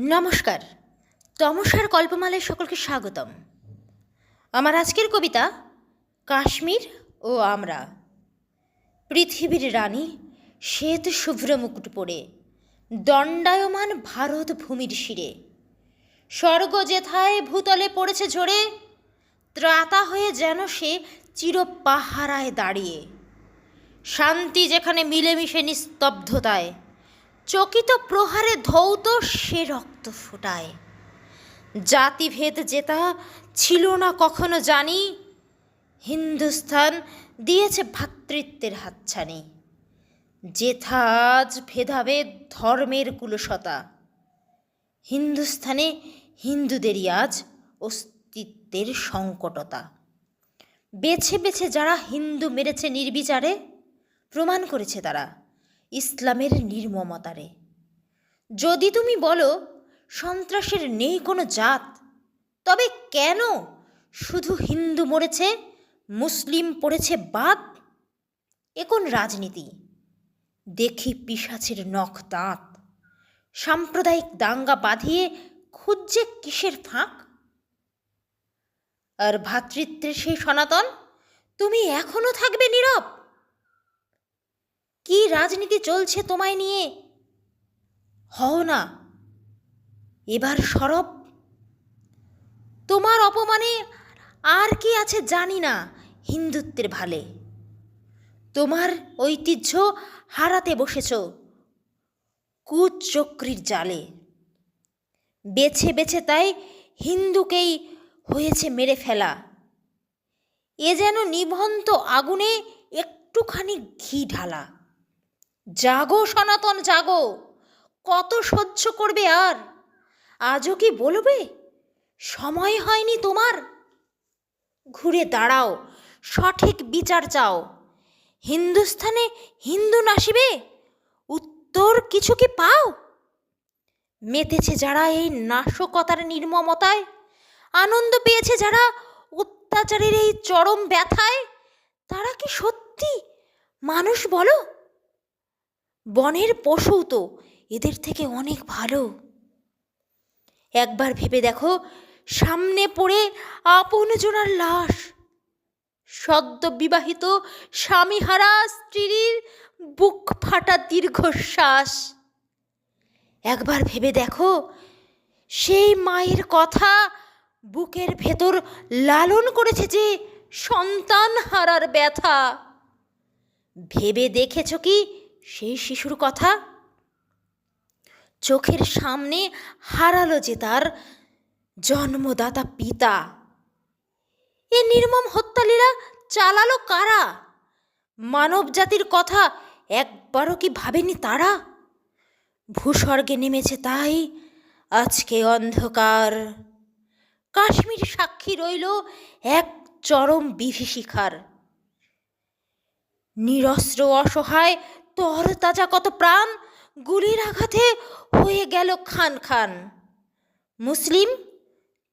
নমস্কার। তমসার কল্পমালায় সকলকে স্বাগতম। আমার আজকের কবিতা কাশ্মীর ও আমরা। পৃথিবীর রানী শ্বেত শুভ্র মুকুট পরে, দণ্ডায়মান ভারত ভূমির শিরে। স্বর্গ যেথায় ভূতলে পড়েছে ঝরে, ত্রাতা হয়ে যেন সে চির পাহারায় দাঁড়িয়ে। শান্তি যেখানে মিলেমিশে নিস্তব্ধতায় চকিত প্রহারে ধৌত সে রক্ত ফোটায়। জাতিভেদ যেটা ছিল না কখনো জানি। হিন্দুস্থান দিয়েছে ভ্রাতৃত্বের হাতছানি। যেথা আজ ভেদাভেদ ধর্মের কুলসতা। হিন্দুস্থানে হিন্দুদেরই আজ অস্তিত্বের সংকটতা। বেছে বেছে যারা হিন্দু মেরেছে নির্বিচারে, প্রমাণ করেছে তারা। ইসলামের নির্মমতারে যদি তুমি বলো, সন্ত্রাসের নেই কোনো জাত, তবে কেন শুধু হিন্দু মরেছে, মুসলিম পড়েছে বাদ? এ কোন রাজনীতি? দেখি পিসাচের নখ দাঁত। সাম্প্রদায়িক দাঙ্গা বাঁধিয়ে খুঁজছে কিসের ফাঁক? আর ভ্রাতৃত্বের সেই সনাতন, তুমি এখনও থাকবে নীরব? রাজনীতি চলছে তোমায় নিয়ে? হও না। এবার সরব। তোমার অপমানে আর কি আছে জানি না হিন্দুত্বের ভালে। তোমার ঐতিহ্য হারাতে বসেছ। কুচক্রির জালে। বেছে বেছে তাই হিন্দুকেই হয়েছে মেরে ফেলা। এ যেন নিভন্ত আগুনে একটুখানি ঘি ঢালা। জাগো সনাতন, জাগো। কত সহ্য করবে আর? আজও কি বলবে? সময় হয়নি তোমার? ঘুরে দাঁড়াও, সঠিক বিচার চাও। হিন্দুস্থানে হিন্দু নাসিবে? উত্তর কিছু কি পাও? মেতেছে যারা এই নাশকতার নির্মমতায়, আনন্দ পেয়েছে যারা অত্যাচারের এই চরম ব্যথায়, তারা কি সত্যি? মানুষ বলো। বনের পশু তো, এদের থেকে অনেক ভালো। একবার ভেবে দেখো, সামনে পড়ে আপন আপনজনার লাশ। সদ্য বিবাহিত স্বামীহারা স্ত্রীর বুক ফাটা দীর্ঘশ্বাস। একবার ভেবে দেখো, সেই মায়ের কথা বুকের ভেতর লালন করেছে যে সন্তান হারার ব্যথা। ভেবে দেখেছ কি সেই শিশুর কথা? চোখের সামনে হারালো যে তার জন্মদাতা পিতা। এ নির্মম হত্যালীলা চালালো কারা? মানব জাতির কথা একবারও কি ভাবেনি তারা? ভূস্বর্গে নেমেছে তাই আজকে অন্ধকার। কাশ্মীর সাক্ষী রইল এক চরম বিভীষিকার। নিরস্ত্র অসহায় তর তাজা কত প্রাণ, গুলির আঘাতে হয়ে গেল খান খান। মুসলিম,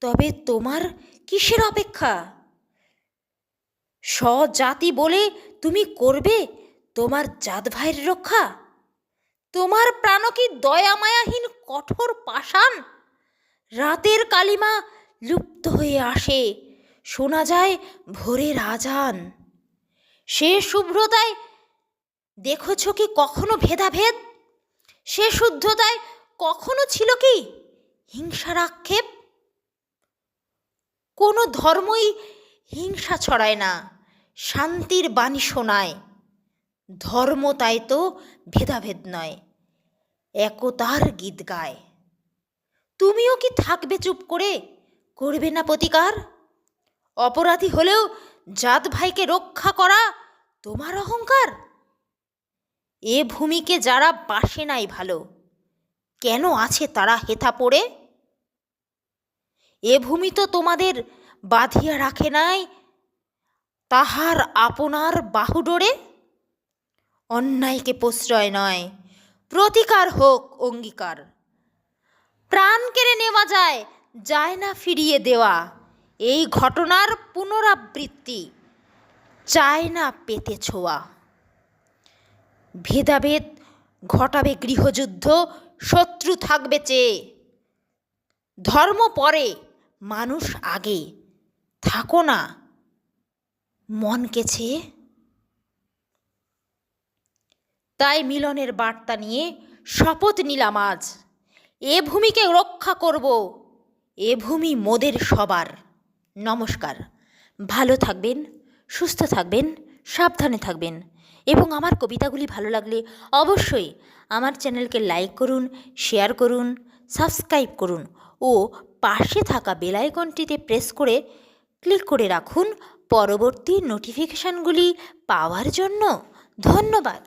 তবে তোমার কিসের অপেক্ষা? স্বজাতি বলে তুমি করবে তোমার জাত ভাইয়ের রক্ষা? তোমার প্রাণ কি দয়া মায়াহীন কঠোর পাষাণ? রাতের কালিমা লুপ্ত হয়ে আসে, শোনা যায় ভোরের আজান। সে শুভ্রতায় দেখেছ কি কখনো ভেদাভেদ? সে শুদ্ধতায় কখনো ছিল কি হিংসার আক্ষেপ কোনো ধর্মই হিংসা ছড়ায় না, শান্তির বাণী শোনায়। ধর্ম তাই তো ভেদাভেদ নয়, একতার গীত গায়। তুমিও কি থাকবে চুপ করে? করবে না প্রতিকার? অপরাধী হলেও জাত ভাইকে রক্ষা করা তোমার অহংকার? এ ভূমিকে যারা বাসে নাই ভালো, কেন আছে তারা হেথা পড়ে? এ ভূমি তো তোমাদের বাঁধিয়া রাখে নাই, তাহার আপনার বাহুডোরে অন্যায়কে প্রশ্রয় নয়, প্রতিকার হোক অঙ্গীকার। প্রাণ কেড়ে নেওয়া যায় যায় না ফিরিয়ে দেওয়া, এই ঘটনার পুনরাবৃত্তি, চায় না পেতে ছোঁয়া। ভেদাভেদ ঘটাবে গৃহযুদ্ধ, শত্রু থাকবে চেয়ে ধর্ম পরে, মানুষ আগে। থাকো না মনকে ছেয়ে তাই মিলনের বার্তা নিয়ে শপথ নিলাম আজ। এ ভূমিকে রক্ষা করব, এ ভূমি মোদের সবার। নমস্কার। ভালো থাকবেন, সুস্থ থাকবেন, সাবধানে থাকবেন। এবং আমার কবিতাগুলি ভালো লাগলে অবশ্যই আমার চ্যানেলকে লাইক করুন, শেয়ার করুন, সাবস্ক্রাইব করুন ও পাশে থাকা বেলাইকনটিতে প্রেস করে ক্লিক করে রাখুন। পরবর্তী নোটিফিকেশানগুলি পাওয়ার জন্য ধন্যবাদ।